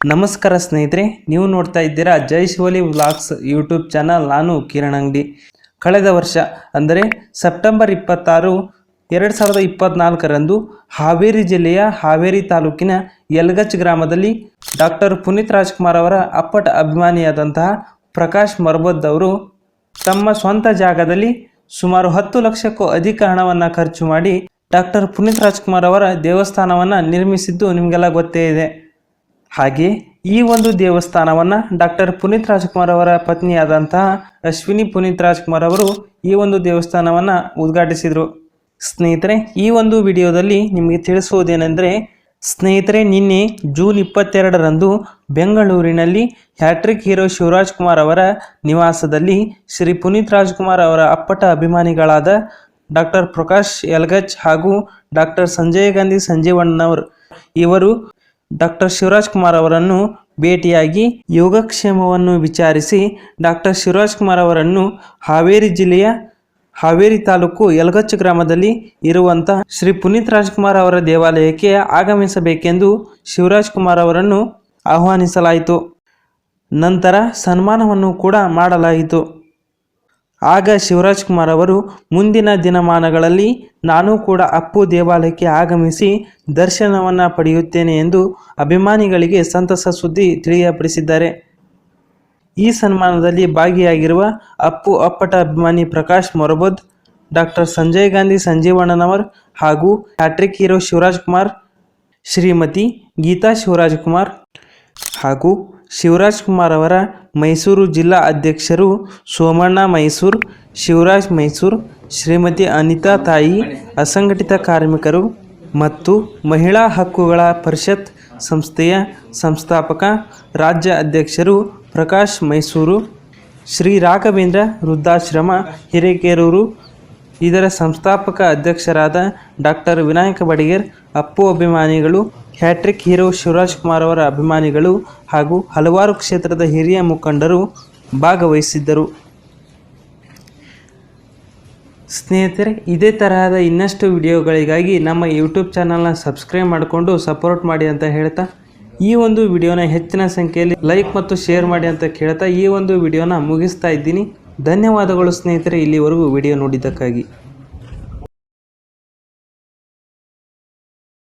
ನಮಸ್ಕಾರ ಸ್ನೇಹಿತರೆ, ನೀವು ನೋಡ್ತಾ ಇದ್ದೀರಾ Jai Shivali vlogs YouTube channel. ನಾನು ಕಿರಣ್ ಅಂಗಡಿ. ಕಳೆದ ವರ್ಷ, ಅಂದರೆ ಸೆಪ್ಟೆಂಬರ್ ಇಪ್ಪತ್ತಾರು, ಎರಡು ಸಾವಿರದ ಇಪ್ಪತ್ನಾಲ್ಕರಂದು ಹಾವೇರಿ ಜಿಲ್ಲೆಯ ಹಾವೇರಿ ತಾಲೂಕಿನ ಯಲ್ಗಚ್ ಗ್ರಾಮದಲ್ಲಿ ಡಾಕ್ಟರ್ ಪುನೀತ್ ರಾಜ್ಕುಮಾರ್ ಅವರ ಅಪ್ಪಟ ಅಭಿಮಾನಿಯಾದಂತಹ ಪ್ರಕಾಶ್ ಮರ್ಬದ್ ಅವರು ತಮ್ಮ ಸ್ವಂತ ಜಾಗದಲ್ಲಿ ಸುಮಾರು ಹತ್ತು ಲಕ್ಷಕ್ಕೂ ಅಧಿಕ ಹಣವನ್ನು ಖರ್ಚು ಮಾಡಿ ಡಾಕ್ಟರ್ ಪುನೀತ್ ರಾಜ್ಕುಮಾರ್ ಅವರ ದೇವಸ್ಥಾನವನ್ನು ನಿರ್ಮಿಸಿದ್ದು ನಿಮಗೆಲ್ಲ ಗೊತ್ತೇ ಇದೆ. ಹಾಗೆ ಈ ಒಂದು ದೇವಸ್ಥಾನವನ್ನು ಡಾಕ್ಟರ್ ಪುನೀತ್ ರಾಜ್ಕುಮಾರ್ ಅವರ ಪತ್ನಿಯಾದಂತಹ ಅಶ್ವಿನಿ ಪುನೀತ್ ರಾಜ್ಕುಮಾರ್ ಅವರು ಈ ಒಂದು ದೇವಸ್ಥಾನವನ್ನು ಉದ್ಘಾಟಿಸಿದರು. ಸ್ನೇಹಿತರೆ, ಈ ಒಂದು ವಿಡಿಯೋದಲ್ಲಿ ನಿಮಗೆ ತಿಳಿಸುವುದೇನೆಂದರೆ, ಸ್ನೇಹಿತರೆ, ನಿನ್ನೆ ಜೂನ್ ಇಪ್ಪತ್ತೆರಡರಂದು ಬೆಂಗಳೂರಿನಲ್ಲಿ ಹ್ಯಾಟ್ರಿಕ್ ಹೀರೋ ಶಿವರಾಜ್ ಕುಮಾರ್ ಅವರ ನಿವಾಸದಲ್ಲಿ ಶ್ರೀ ಪುನೀತ್ ರಾಜ್ಕುಮಾರ್ ಅವರ ಅಪ್ಪಟ ಅಭಿಮಾನಿಗಳಾದ ಡಾಕ್ಟರ್ ಪ್ರಕಾಶ್ ಯಲ್ಗಚ್ ಹಾಗೂ ಡಾಕ್ಟರ್ ಸಂಜಯ್ ಗಾಂಧಿ ಸಂಜೀವಣ್ಣನವರು ಇವರು ಡಾಕ್ಟರ್ ಶಿವರಾಜ್ ಕುಮಾರ್ ಅವರನ್ನು ಭೇಟಿಯಾಗಿ ಯೋಗಕ್ಷೇಮವನ್ನು ವಿಚಾರಿಸಿ ಡಾಕ್ಟರ್ ಶಿವರಾಜ್ ಕುಮಾರ್ ಅವರನ್ನು ಹಾವೇರಿ ಜಿಲ್ಲೆಯ ಹಾವೇರಿ ತಾಲೂಕು ಯಲಗಚ್ಚು ಗ್ರಾಮದಲ್ಲಿ ಇರುವಂತಹ ಶ್ರೀ ಪುನೀತ್ ರಾಜ್ಕುಮಾರ್ ಅವರ ದೇವಾಲಯಕ್ಕೆ ಆಗಮಿಸಬೇಕೆಂದು ಶಿವರಾಜ್ ಕುಮಾರ್ ಅವರನ್ನು ಆಹ್ವಾನಿಸಲಾಯಿತು. ನಂತರ ಸನ್ಮಾನವನ್ನು ಕೂಡ ಮಾಡಲಾಯಿತು. ಆಗ ಶಿವರಾಜ್ ಕುಮಾರ್ ಅವರು ಮುಂದಿನ ದಿನಮಾನಗಳಲ್ಲಿ ನಾನು ಕೂಡ ಅಪ್ಪು ದೇವಾಲಯಕ್ಕೆ ಆಗಮಿಸಿ ದರ್ಶನವನ್ನು ಪಡೆಯುತ್ತೇನೆ ಎಂದು ಅಭಿಮಾನಿಗಳಿಗೆ ಸಂತಸ ಸುದ್ದಿ ತಿಳಿಯಪಡಿಸಿದ್ದಾರೆ. ಈ ಸನ್ಮಾನದಲ್ಲಿ ಭಾಗಿಯಾಗಿರುವ ಅಪ್ಪು ಅಪ್ಪಟ ಅಭಿಮಾನಿ ಪ್ರಕಾಶ್ ಮೊರಬದ್ ಡಾಕ್ಟರ್ ಸಂಜಯ್ ಗಾಂಧಿ ಸಂಜೀವಣ್ಣನವರ್ ಹಾಗೂ ಹ್ಯಾಟ್ರಿಕ್ ಹೀರೋ ಶಿವರಾಜ್ ಕುಮಾರ್, ಶ್ರೀಮತಿ ಗೀತಾ ಶಿವರಾಜ್ ಕುಮಾರ್ ಹಾಗೂ ಶಿವರಾಜ್ ಕುಮಾರ್ ಅವರ ಮೈಸೂರು ಜಿಲ್ಲಾ ಅಧ್ಯಕ್ಷರು ಸೋಮಣ್ಣ ಮೈಸೂರು, ಶಿವರಾಜ್ ಮೈಸೂರು, ಶ್ರೀಮತಿ ಅನಿತಾ ತಾಯಿ, ಅಸಂಘಟಿತ ಕಾರ್ಮಿಕರು ಮತ್ತು ಮಹಿಳಾ ಹಕ್ಕುಗಳ ಪರಿಷತ್ ಸಂಸ್ಥೆಯ ಸಂಸ್ಥಾಪಕ, ರಾಜ್ಯ ಅಧ್ಯಕ್ಷರು ಪ್ರಕಾಶ್ ಮೈಸೂರು, ಶ್ರೀ ರಾಘವೇಂದ್ರ ವೃದ್ಧಾಶ್ರಮ, ಹಿರೇಕೆರೂರು. ಇದರ ಸಂಸ್ಥಾಪಕ ಅಧ್ಯಕ್ಷರಾದ ಡಾಕ್ಟರ್ ವಿನಾಯಕ ಬಡಿಗೇರ್, ಅಪ್ಪು ಅಭಿಮಾನಿಗಳು ಹ್ಯಾಟ್ರಿಕ್ ಹೀರೋ ಶಿವರಾಜ್ ಕುಮಾರ್ ಅವರ ಅಭಿಮಾನಿಗಳು ಹಾಗೂ ಹಲವಾರು ಕ್ಷೇತ್ರದ ಹಿರಿಯ ಮುಖಂಡರು ಭಾಗವಹಿಸಿದ್ದರು. ಸ್ನೇಹಿತರೆ, ಇದೇ ತರಹದ ಇನ್ನಷ್ಟು ವಿಡಿಯೋಗಳಿಗಾಗಿ ನಮ್ಮ ಯೂಟ್ಯೂಬ್ ಚಾನಲ್ನ ಸಬ್ಸ್ಕ್ರೈಬ್ ಮಾಡಿಕೊಂಡು ಸಪೋರ್ಟ್ ಮಾಡಿ ಅಂತ ಹೇಳ್ತಾ, ಈ ಒಂದು ವಿಡಿಯೋನ ಹೆಚ್ಚಿನ ಸಂಖ್ಯೆಯಲ್ಲಿ ಲೈಕ್ ಮತ್ತು ಶೇರ್ ಮಾಡಿ ಅಂತ ಕೇಳ್ತಾ ಈ ಒಂದು ವಿಡಿಯೋನ ಮುಗಿಸ್ತಾ ಇದ್ದೀನಿ. ಧನ್ಯವಾದಗಳು ಸ್ನೇಹಿತರೆ, ಇಲ್ಲಿವರೆಗೂ ವಿಡಿಯೋ ನೋಡಿದ್ದಕ್ಕಾಗಿ.